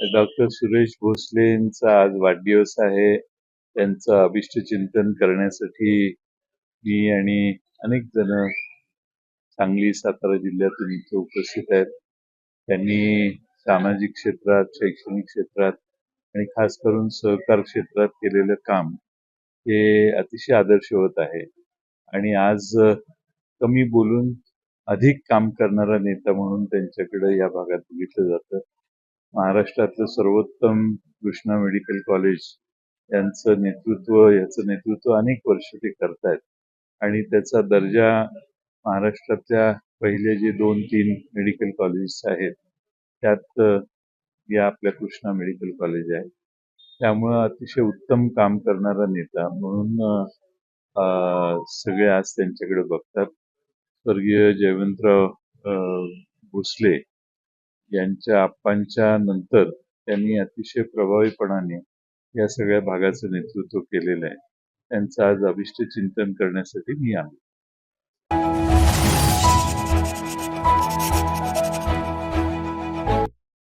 Doctor Suresh Bhosale यांचा आज वाढदिवस आहे. त्यांचं अभिष्ट चिंतन करण्यासाठी मी आणि अनेक जण सांगली सातारा जिल्ह्यातून इथे उपस्थित आहेत. त्यांनी सामाजिक क्षेत्रात शैक्षणिक क्षेत्रात आणि खास करून सहकार क्षेत्रात केलेलं काम हे अतिशय आदर्श होत आहे. आणि आज कमी बोलून अधिक काम करणारा नेता म्हणून त्यांच्याकडे या भागात बघितलं जातं. महाराष्ट्रातलं सर्वोत्तम कृष्णा मेडिकल कॉलेज यांचं नेतृत्व याचं नेतृत्व अनेक वर्ष ते करतायत. आणि त्याचा दर्जा महाराष्ट्रातल्या पहिले जे दोन तीन मेडिकल कॉलेजेस आहेत त्यात या आपल्या कृष्णा मेडिकल कॉलेज आहे त्यामुळं अतिशय उत्तम काम करणारा नेता म्हणून सगळे आज त्यांच्याकडे बघतात. स्वर्गीय जयवंतराव भोसले यांच्या आप्पांच्या नंतर त्यांनी अतिशय प्रभावीपणाने या सगळ्या भागाचं नेतृत्व केलेलं आहे. त्यांचं आज अभिष्ट चिंतन करण्यासाठी मी आलो.